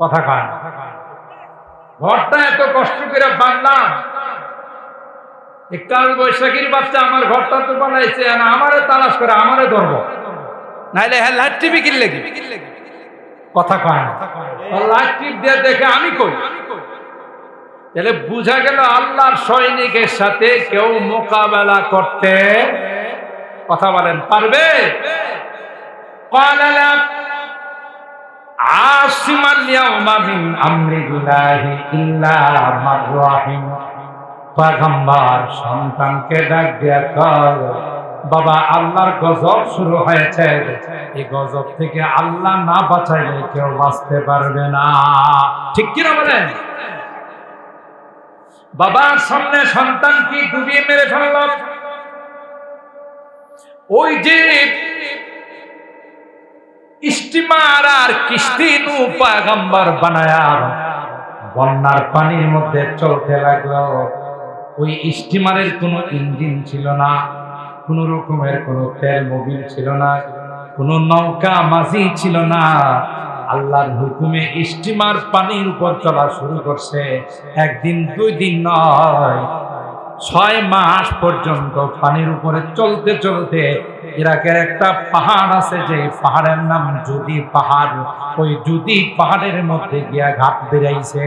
কথা কান ঘরটা এত কষ্ট করে বানলাম কাল বৈশাখীর বাচ্চা আমার ঘরটা তো বানাইছে আমারে তালাশ করে আমারে ধরব। নাইলে হ্যাঁ লাইট টিভি কিনলে কি? কথা কয় লাইট দিয়ে দেখে আমি কই? তাহলে বুঝা গেল আল্লাহর সৈনিকের সাথে কেউ মোকাবেলা করতে কথা বলেন পারবে? পালালাম আসিমান ইয়াউমা মিন আমরিল্লাহি ইল্লা মার সন্তানকে ডাক দিয়া কর বাবা, আল্লাহর গজব শুরু হয়েছে। এই গজব থেকে আল্লাহ না বাঁচাইলে কেউ বাঁচতে পারবে না। ঠিক কিনা বলেন? বাবার সামনে সন্তানকে ডুবিয়ে মেরে ফেলল? ওই যে স্টিমার আর কিস্তি নু পায়গাম্বার বানায়া বন্যার পানির মধ্যে চলতে লাগল। ওই স্টিমারের কোনো ইঞ্জিন ছিল না, কোন রকমের কোনো তেল মোবিল ছিল না, কোনো নৌকা মাঝি ছিল না। আল্লাহর হুকুমে স্টিমার পানির উপর চলা শুরু করছে। একদিন, দুই দিন নয় ছয় মাস পর্যন্ত পানির উপরে চলতে চলতে ইরাকের একটা পাহাড় আছে যে পাহাড়ের নাম যদি পাহাড়। ওই যদি পাহাড়ের মধ্যে গিয়া ঘাট বেরাইছে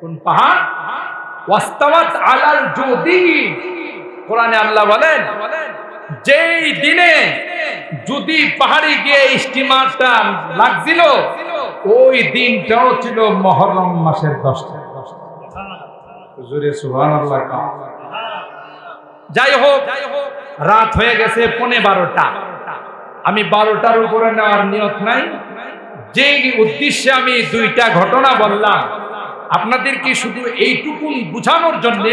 কোন পাহাড়? আলাল যদি। কোরআনে আল্লাহ বলেন, যেই দিনে যদি পাহাড়ে গিয়ে স্টিমারটা লাগছিল, ওই দিনটাও ছিল মহরম মাসের দশটা। যাই হোক রাত হয়ে গেছে পনে বারোটা। আমি বারোটার উপরে নেওয়ার নিয়ত নাই। যে উদ্দেশ্যে আমি দুইটা ঘটনা বললাম, আপনাদের কি শুধু এইটুকুন বুঝানোর জন্য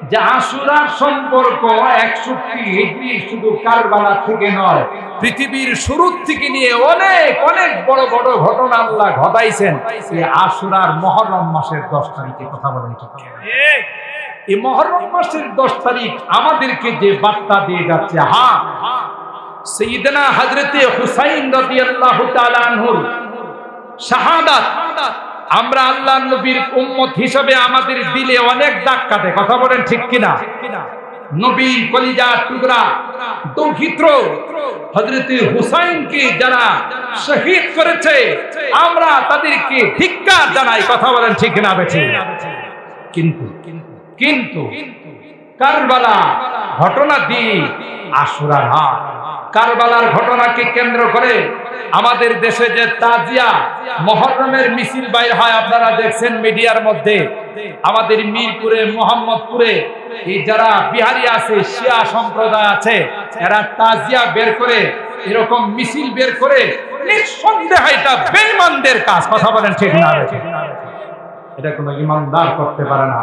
যে আশুরার সম্পর্ক একষট্টি হিজরি শুধু কারবালা থেকে নয়, পৃথিবীর শুরুর থেকে নিয়ে অনেক অনেক বড় বড় ঘটনা আল্লাহ ঘটাইছেন। এই আশুরার মহরম মাসের দশ তারিখে কথা বলেন এই মহরম মাসের দশ তারিখ আমাদেরকে যে বার্তা দিয়ে যাচ্ছে হ্যাঁ সঈদনা হজরতে হুসাইন রাদিয়াল্লাহু তাআলা আনহুর শাহাদাত আমরা আল্লাহ নবীর উম্মত হিসেবে আমাদের দিলে অনেক দাগ কাটে। কথা বলেন ঠিক কিনা? নবী কলিজা টুকরা দৌহিত্র হজরতে হুসাইনকে যারা শহীদ করেছে, আমরা তাদেরকে ধিক্কার জানাই। কথা বলেন ঠিক না বেছে কিন্তু কিন্তু কারবালা ঘটনা দিয়ে আশুরার হাট কারবালার ঘটনাকে কেন্দ্র করে আমাদের দেশে যে তাজিয়া মহরমের মিছিল বাইর হয়, আপনারা দেখছেন মিডিয়ার মধ্যে। আমাদের মিরপুরে, মোহাম্মদপুরে, এই যারা বিহারি আছে, শিয়া সম্প্রদায় আছে, এরা তাজিয়া বের করে, এরকম মিছিল বের করে নিঃসন্দেহ এটা বেঈমানদের কাজ। কথা বলেন ঠিক না? এটা কোনো ইমানদার করতে পারে না।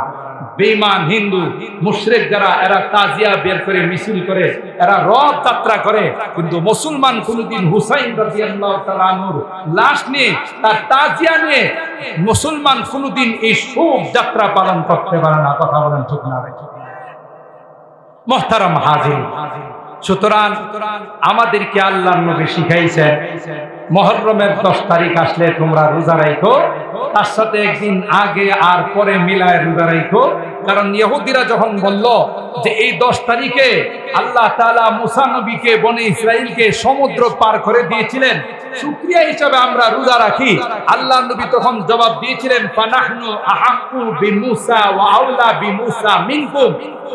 বেঈমান হিন্দু, মুশরেক যারা, এরা তাজিয়া বের করে, মিছিল করে, এরা রথ যাত্রা করে। কিন্তু মুসলমান কোনদিন হুসাইন রাদিয়াল্লাহু লাশ নিয়ে, তার তাজিয়া নিয়ে মুসলমান কোনদিন এই শোক যাত্রা পালন করতে পারে না। কথা বলেন ঠিক না মহতারাম হাজির। সুতরাং আমাদেরকে আল্লাহ নবী শিখাইছেন, মহরমের দশ তারিখ আসলে তোমরা রোজা রাখো তার সাথে একদিন আগে আর পরে মিলায় রোজা রাখো কারণ ইহুদিরা যখন বলল যে এই দশ তারিখে আল্লাহ তালা মুসা নবীকে, বনে ইসরাইলকে সমুদ্র পার করে দিয়েছিলেন, শুকরিয়া হিসাবে আমরা রোজা রাখি। আল্লাহ নবী তখন জবাব দিয়েছিলেন, ফানাহনু আহাক্কু বিমুসা ওয়া আউলা বিমুসা মিনকুম।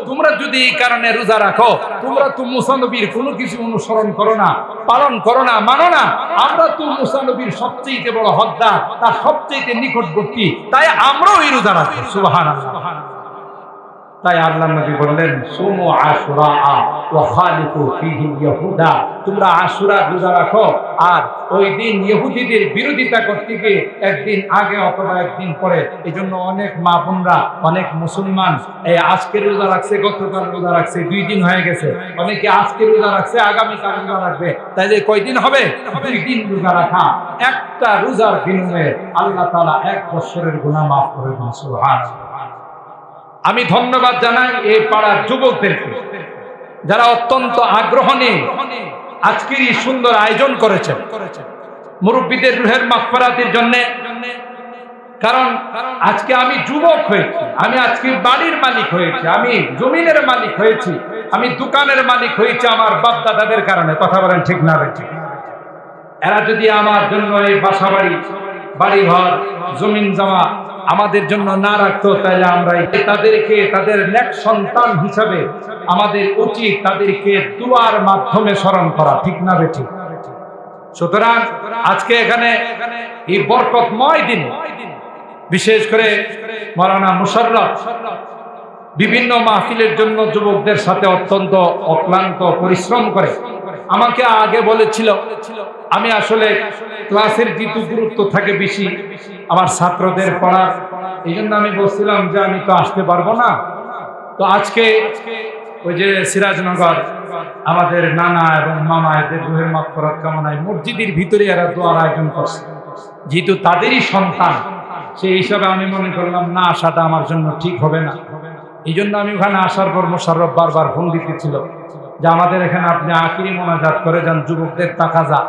তোমরা যদি এই কারণে রোজা রাখো, তোমরা তো মুসানবীর কোনো কিছু অনুসরণ করো না, পালন করো না, মানো না। আমরা তো মুসানবীর সবচেয়ে বড় হদ্দা তার সবচেয়ে নিকটবর্তী। তাই আমরাও এই রোজা রাখি সুবহানাল্লাহ। তাই আল্লাহ নবী বললেন, সুমু আশুরা ওয়া খালিফু ফিহি ইয়াহুদা। তোমরা আশুরা রোজা রাখো, আর ওই দিন ইহুদিদের বিরোধিতা করতে গিয়ে একদিন আগে অথবা একদিন পরে এই জন্য অনেক মা বোনরা, অনেক মুসলমান, এই আজকে রোজা রাখছে, গতকাল রোজা রাখছে, দুই দিন হয়ে গেছে। অনেকে আজকে রোজা রাখছে, আগামীকাল রোজা রাখবে। তাইলে কয়দিন হবে? দুই দিন রোজা রাখা। একটা রোজার বিনিময়ে আল্লাহ তালা এক বছরের গুনাহ মাফ করে দিন, সুবহানাল্লাহ। আমি ধন্যবাদ জানাই এই পাড়ার যুবকদেরকে, যারা অত্যন্ত আগ্রহ নিয়ে আজকের এই সুন্দর আয়োজন করেছেন। মুরব্বীদের রুহের মাগফিরাতের জন্য। কারণ আজকে আমি যুবক হয়েছি, আমি আজকে বাড়ির মালিক হয়েছি, আমি জমিনের মালিক হয়েছি, আমি দোকানের মালিক হয়েছি আমার বাপ দাদাদের কারণে, কথা বলেন ঠিক না ঠিক এরা যদি আমার জন্য এই বাসা বাড়ি বাড়ি ঘর জমিন জমা আমাদের জন্য না রাখতো তাহলে আমরা তাদেরকে, তাদের নেক সন্তান হিসাবে আমাদের উচিত তাদেরকে দুয়ার মাধ্যমে স্মরণ করা, ঠিক না বেঠিক সুতরাং আজকে এখানে এই বরকতময় দিন, বিশেষ করে মরানা মুশাররফ, বিভিন্ন মাহফিলের জন্য যুবকদের সাথে অত্যন্ত অক্লান্ত পরিশ্রম করে। আমাকে আগে বলেছিল, আমি আসলে ক্লাসের যেহেতু গুরুত্ব থাকে বেশি, আমার ছাত্রদের পড়ার। এই জন্য আমি বলছিলাম যে আমি তো আসতে পারব না। তো আজকে ওই যে সিরাজনগর, আমাদের নানা এবং মামা এদের রুহের মাফরত কামনায় মসজিদের ভিতরে এরা দোয়ার আয়োজন করছে। যেহেতু তাদেরই সন্তান, সেই হিসাবে আমি মনে করলাম, না, আসাটা আমার জন্য ঠিক হবে না। এই জন্য আমি ওখানে আসার পর মোশাররফ বারবার ফোন দিতেছিল। যে আমাদের এখানে আপনি আখিরি মোনাজাত করে যান, যুবকদের তাকাজা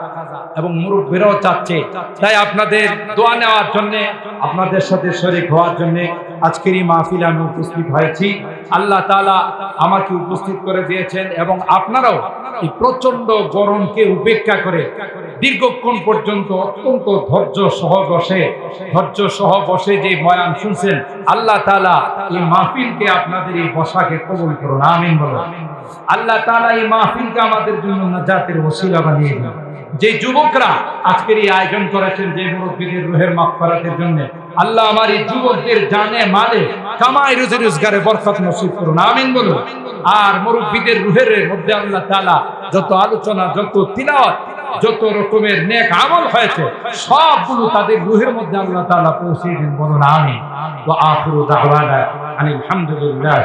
এবং মুরব্বীরাও চাচ্ছে। তাই আপনাদের দোয়া নেওয়ার জন্য, আপনাদের সাথে শরীক হওয়ার জন্য আজকের এই মাহফিলে আমি উপস্থিত হয়েছি। আল্লাহ তাআলা আমাকে উপস্থিত করে দিয়েছেন এবং আপনারাও এই প্রচণ্ড গরমকে উপেক্ষা করে দীর্ঘক্ষণ পর্যন্ত অত্যন্ত ধৈর্য সহ বসে, ধৈর্য সহ বসে যে বয়ান শুনছেন, আল্লাহ তাআলা এই মাহফিলকে আপনাদের এই বসাকে কবুল করুন। আমিন বলুন। আল্লাহ তাআলা এই মাহফিলকে আমাদের জন্য নাজাতের ওসিলা বানিয়ে দিন যে যুবকরা আজকের এই আয়োজন করেছেন, যে মুরব্বীদের রুহের মাগফিরাতের জন্য, আল্লাহ আমার এই যুবকদের জানে মালে কামাই রুজি রোজগারে বরকত নসিব করুন। আমিন বলুন। আর মুরব্বীদের রুহের মধ্যে আল্লাহ তাআলা যত আলোচনা, যত তিলাওয়াত, যত রকমের নেক আমল হয়েছে, সবগুলো তাদের রুহের মধ্যে আল্লাহ তাআলা পৌঁছে দিন বলুন, আমিন। ওয়া আখিরু দাওয়ানা আলহামদুলিল্লাহ